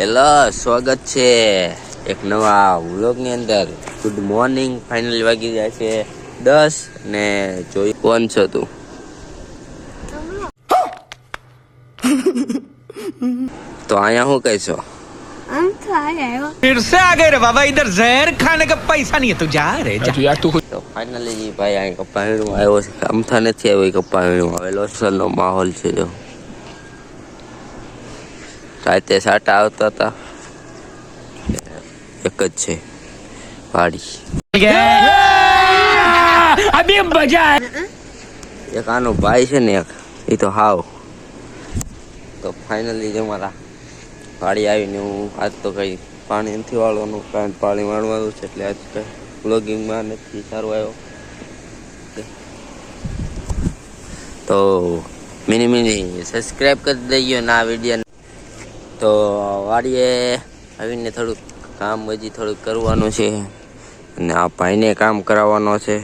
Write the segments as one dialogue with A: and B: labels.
A: Hello સ્વાગત છે એક નવા વ્લોગની અંદર ગુડ મોર્નિંગ ફાઇનલી વાગી જાય છે દસ ને જોઈ કોણ છો તું તો અહીંયા શું કહેશો
B: हम तो आ जाएगा
C: फिर से आ गए रे बाबा इधर जहर खाने का पैसा नहीं है तू जा रे जा
A: તો ફાઇનલી જી ભાઈ અહીં કપ્પા વીણું આવ્યો છે અમથા નથી આવ્યો એ કપ્પા વીણું આવેલો અસલનો માહોલ છે જો રાતે સાટા આવતા હતા એક જ છે વાડી. એક આનો ભાઈ છે ને એક એ તો હાવ. તો ફાઇનલી જે મારા વાડી આવીને હું આજ તો કઈ પાણી નથી વાળવાનું કારણ પાણી વાળવાનું છે એટલે આજ કંઈ બ્લોગિંગમાં નથી સારું આવ્યો. તો મિની મિની સબસ્ક્રાઈબ કરી દેજો ના વીડિયો તો વાડીએ આવીને થોડુંક કામ હજી થોડુંક કરવાનું છે. અને આ ભાઈને કામ કરાવવાનો છે.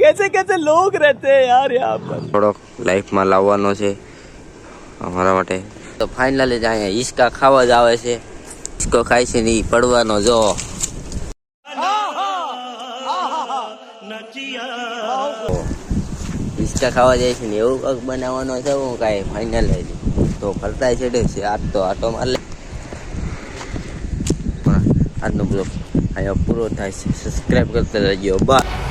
C: કેસે કેસે લોગ રહેતે યાર યહાં પર.
A: થોડોક લાઈફમાં લાવવાનો છે અમારા માટે. તો ફાઇનલી જ અહીંયા હિસકા ખાવા જ આવે છે. હિસકો ખાય છે ને પડવાનો જો. હિસકા ખાવા જાય છે ને એવું કંઈક બનાવવાનો છે હું કાંઈ ફાઇનલ તો કરતા છે છે. આજ તો આટો મારે આજનો બ્લોગ અહીંયા પૂરો થાય છે. સબસ્ક્રાઈબ કરતા રહેજો. બાય